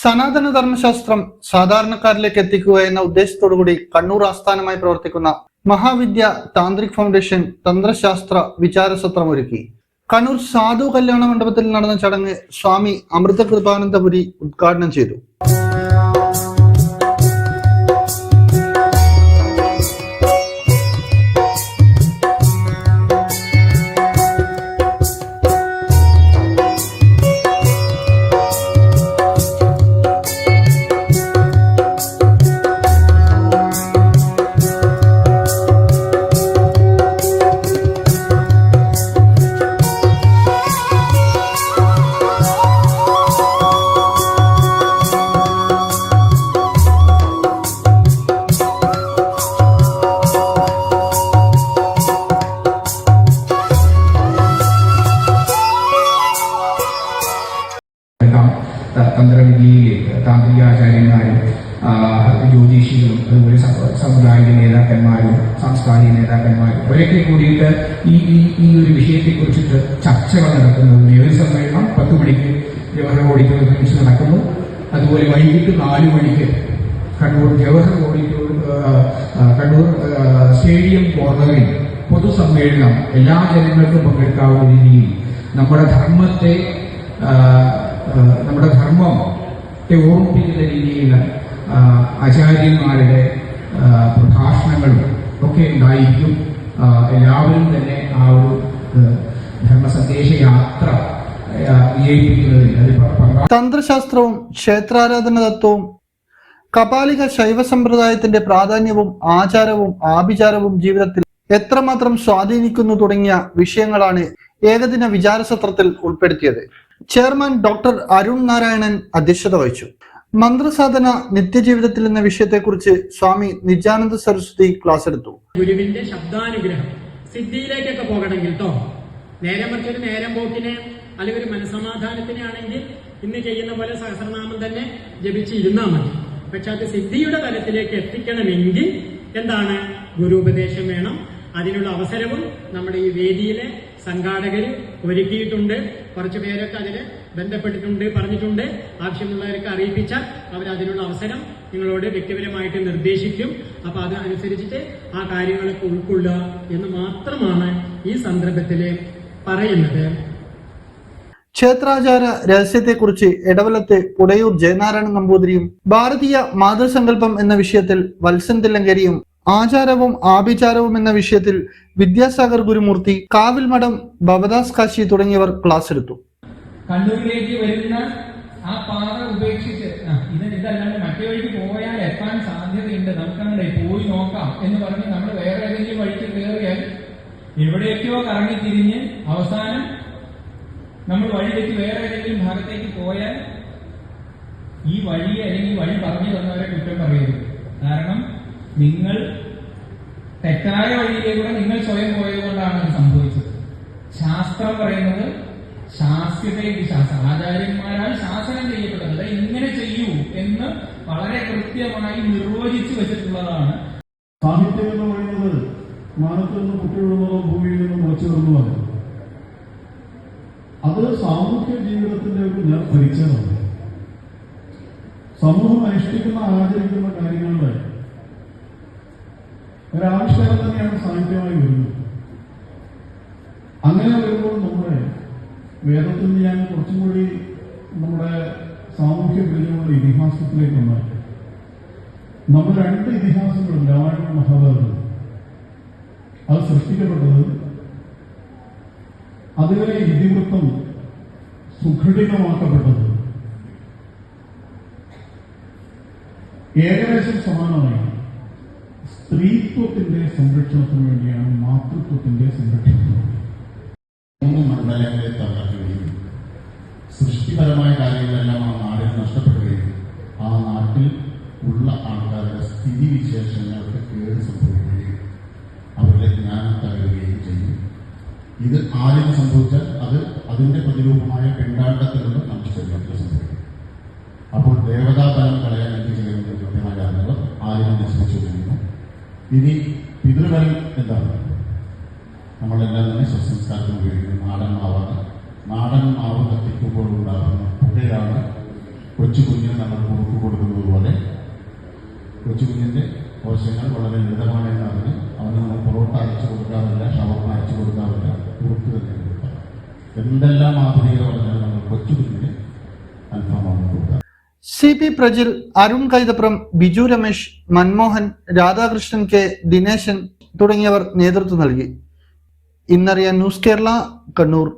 സനാതന ധർമ്മശാസ്ത്രം സാധാരണക്കാരിലേക്ക് എത്തിക്കുക എന്ന ഉദ്ദേശത്തോടുകൂടി കണ്ണൂർ ആസ്ഥാനമായി പ്രവർത്തിക്കുന്ന മഹാവിദ്യ താന്ത്രിക് ഫൗണ്ടേഷൻ തന്ത്രശാസ്ത്ര വിചാരസത്രം ഒരുക്കി. കണ്ണൂർ സാധു കല്യാണ മണ്ഡപത്തിൽ നടന്ന ചടങ്ങ് സ്വാമി അമൃത കൃപാനന്ദപുരി ഉദ്ഘാടനം ചെയ്തു. ജ്യോതിഷികളും അതുപോലെ സമുദായിക നേതാക്കന്മാരും സാംസ്കാരിക നേതാക്കന്മാരും അവരൊക്കെ കൂടിയിട്ട് ഈ ഈ ഈ ഒരു വിഷയത്തെ കുറിച്ചിട്ട് ചർച്ചകൾ നടക്കുന്നത് നേതൃ സമ്മേളനം പത്ത് മണിക്ക് ജവഹർ ഓഡിറ്റോറിയം വെച്ച് നടക്കുന്നു. അതുപോലെ വൈകിട്ട് നാല് മണിക്ക് കണ്ണൂർ ജവഹർ ഓഡിറ്റോറിയം കണ്ണൂർ സ്റ്റേഡിയം കോർണറിൽ പൊതുസമ്മേളനം എല്ലാ ജനങ്ങൾക്കും പങ്കെടുക്കാവുന്ന രീതിയിൽ നമ്മുടെ ധർമ്മത്തെ നമ്മുടെ ധർമ്മത്തെ ഓർമ്മിപ്പിക്കുന്ന രീതിയിൽ ആചാര്യന്മാരുടെ പ്രഭാഷണങ്ങളും ഒക്കെ ഉണ്ടായിരിക്കും. എല്ലാവരും തന്നെ ആ ഒരു ധർമ്മസന്ദേശ ധർമ്മ സന്ദേശ യാത്ര തന്ത്രശാസ്ത്രവും ക്ഷേത്രാരാധന തത്വവും കപാലിക ശൈവ സമ്പ്രദായത്തിന്റെ പ്രാധാന്യവും ആചാരവും ആഭിചാരവും ജീവിതത്തിൽ എത്രമാത്രം സ്വാധീനിക്കുന്നു തുടങ്ങിയ വിഷയങ്ങളാണ് ഏകദിന വിചാരസത്രത്തിൽ ഉൾപ്പെടുത്തിയത്. ചെയർമാൻ ഡോക്ടർ അരുൺ നാരായണൻ അധ്യക്ഷത വഹിച്ചു. മന്ത്രസാധന നിത്യജീവിതത്തിൽ എന്ന വിഷയത്തെക്കുറിച്ച് സ്വാമി നിജാനന്ദ സരസ്വതി ക്ലാസ് എടുത്തു. ഗുരുവിന്റെ ശബ്ദാനുഗ്രഹം സിദ്ധിയിലേക്കൊക്കെ പോകണമെങ്കിൽ കേട്ടോ. നേരെ മറിച്ച് ഒരു നേരം പോക്കിനെ അല്ലെങ്കിൽ ഒരു മനസമാധാനത്തിനെ ആണെങ്കിൽ ഇന്ന് ചെയ്യുന്ന പോലെ സഹസ്രനാമം തന്നെ ജപിച്ചിരുന്നാൽ മതി. പക്ഷെ അത് സിദ്ധിയുടെ തലത്തിലേക്ക് എത്തിക്കണമെങ്കിൽ എന്താണ്? ഗുരു ഉപദേശം വേണം. അതിനുള്ള അവസരവും നമ്മുടെ ഈ വേദിയിലെ സംഘാടകർ ഒരുക്കിയിട്ടുണ്ട്. കുറച്ച് പേരൊക്കെ അതിന് ബന്ധപ്പെട്ടിട്ടുണ്ട് പറഞ്ഞിട്ടുണ്ട്. ആവശ്യമുള്ളവരൊക്കെ അറിയിപ്പിച്ചാൽ അവർ അതിനുള്ള അവസരം നിങ്ങളോട് വ്യക്തിപരമായിട്ട് നിർദ്ദേശിക്കും. അപ്പൊ അത് അനുസരിച്ചിട്ട് ആ കാര്യങ്ങളൊക്കെ ഉൾക്കൊള്ളുക എന്ന് മാത്രമാണ് ഈ സന്ദർഭത്തിൽ പറയുന്നത്. ക്ഷേത്രാചാര രഹസ്യത്തെക്കുറിച്ച് ഇടവലത്ത് പുടയൂർ ജയനാരായണ നമ്പൂതിരിയും ഭാരതീയ മാതൃസങ്കല്പം എന്ന വിഷയത്തിൽ വത്സൻ തില്ലങ്കരിയും ആചാരവും ആഭിചാരവും എന്ന വിഷയത്തിൽ വിദ്യാസാഗർ ഗുരുമൂർത്തി കാവിൽ മഠം ഭവദാസ് കാശി തുടങ്ങിയവർ ക്ലാസ് എടുത്തു. കണ്ണൂരിലേക്ക് വരുന്ന ആ പാത ഉപേക്ഷിച്ച് ഇതല്ലാണ്ട് മറ്റേ വഴിക്ക് പോയാൽ എത്താൻ സാധ്യതയുണ്ട്. നമുക്കങ്ങനെ പോയി നോക്കാം എന്ന് പറഞ്ഞ് നമ്മൾ വേറെ ഏതെങ്കിലും വഴിക്ക് കയറിയാൽ എവിടെയൊക്കെയോ കറങ്ങി തിരിഞ്ഞ് അവസാനം നമ്മൾ വഴി വേറെ ഏതെങ്കിലും ഭാഗത്തേക്ക് പോയാൽ ഈ വഴി അല്ലെങ്കിൽ വഴി പറഞ്ഞു തന്നവരെ കുറ്റം പറയരുത് കാരണം നിങ്ങൾ തെറ്റായ വഴിയിലൂടെ നിങ്ങൾ സ്വയം പോയത് കൊണ്ടാണ് അത് സംഭവിച്ചത്. ശാസ്ത്രം പറയുന്നത് ശാസ്ത്രത്തെ ശാസ്ത്രം. ആചാര്യന്മാരാൽ ശാസനം ചെയ്യപ്പെട്ടത്. ഇങ്ങനെ ചെയ്യൂ എന്ന് വളരെ കൃത്യമായി നിർവചിച്ചു വെച്ചിട്ടുള്ളതാണ്. സാഹിത്യം എന്ന് പറയുന്നത് മാനത്ത് നിന്ന് കുട്ടിവിടുന്നതോ ഭൂമിയിൽ നിന്ന് മുളച്ചു വരുന്നതോ അത് സാമൂഹ്യ ജീവിതത്തിന്റെ ഒരു പരിചയമാണ് സമൂഹം അനുഷ്ഠിക്കുന്ന ആചരിക്കുന്ന കാര്യങ്ങളുടെ ഒരാവിഷ്കാരം തന്നെയാണ് സാഹിത്യമായി വരുന്നത്. അങ്ങനെ വരുമ്പോൾ നമ്മുടെ വേദത്തിൽ ഞാൻ കുറച്ചും കൂടി നമ്മുടെ സാമൂഹ്യ പരിചയമുള്ള ഇതിഹാസത്തിലേക്ക് വന്നാൽ നമ്മൾ രണ്ട് ഇതിഹാസങ്ങളും രാമായണവും മഹാഭാരതവും. അത് സൃഷ്ടിക്കപ്പെട്ടത് അതിലെ ഇതിവൃത്തം സുഘടിതമാക്കപ്പെട്ടത് ഏകദേശം സമാനമായി. സ്ത്രീത്വത്തിന്റെ സംരക്ഷണത്തിന് വേണ്ടിയാണ് മാതൃത്വത്തിന്റെ സംരക്ഷണത്തിന് മണ്ഡലങ്ങളെ തകർക്കുകയും സൃഷ്ടിപരമായ കാര്യങ്ങളെല്ലാം ആ നാടിൽ നഷ്ടപ്പെടുകയും ആ നാട്ടിൽ ഉള്ള ആൾക്കാരുടെ സ്ഥിതിവിശേഷങ്ങൾക്ക് കേട് സംഭവിക്കുകയും അവരുടെ ജ്ഞാനം തകരുകയും ചെയ്യും. ഇത് ആദ്യം സംഭവിച്ചാൽ അത് അതിന്റെ പ്രതിരൂപമായ പെണ്ടാണ്ടത്തിലുള്ള നമുക്ക് ശരീരത്തിൽ സംഭവിക്കും. അപ്പോൾ ദേവതാബലം കളയാൻ എന്ത് ചെയ്യുന്നത് കൃത്യമായ അറിഞ്ഞവർ ആദ്യം നശിപ്പിച്ചു ഇനി പിതൃബലം എന്താണ്? നമ്മളെല്ലാം തന്നെ സ്വസംസ്കാരത്തിന് ഉപയോഗിക്കുന്നത് നാടൻ മാവാണ്. നാടൻ മാവ് കത്തിക്കുമ്പോൾ ഉണ്ടാകുന്ന പുകയാണ് കൊച്ചു കുഞ്ഞിന് നമ്മൾ പുറത്തു കൊടുക്കുന്നത് പോലെ. കൊച്ചു കുഞ്ഞിന്റെ കോശങ്ങൾ വളരെ ലളിതമാണ് അതിന് അവന് നമ്മൾ പൊറോട്ട അയച്ചു കൊടുക്കാറില്ല ഷവർമ അയച്ചു കൊടുക്കാറില്ല കുറുക്ക് തന്നെ കൊടുക്കാം എന്തെല്ലാം ആധുനികത പറഞ്ഞാൽ നമ്മൾ കൊച്ചു C P Prajil Arun Kaithapram Biju Ramesh Manmohan Radhakrishnan K Dineshan തുടങ്ങിയവർ നേതൃത്വം നൽകി. ഇന്നറിയാൻ ന്യൂസ് കേരള കണ്ണൂർ.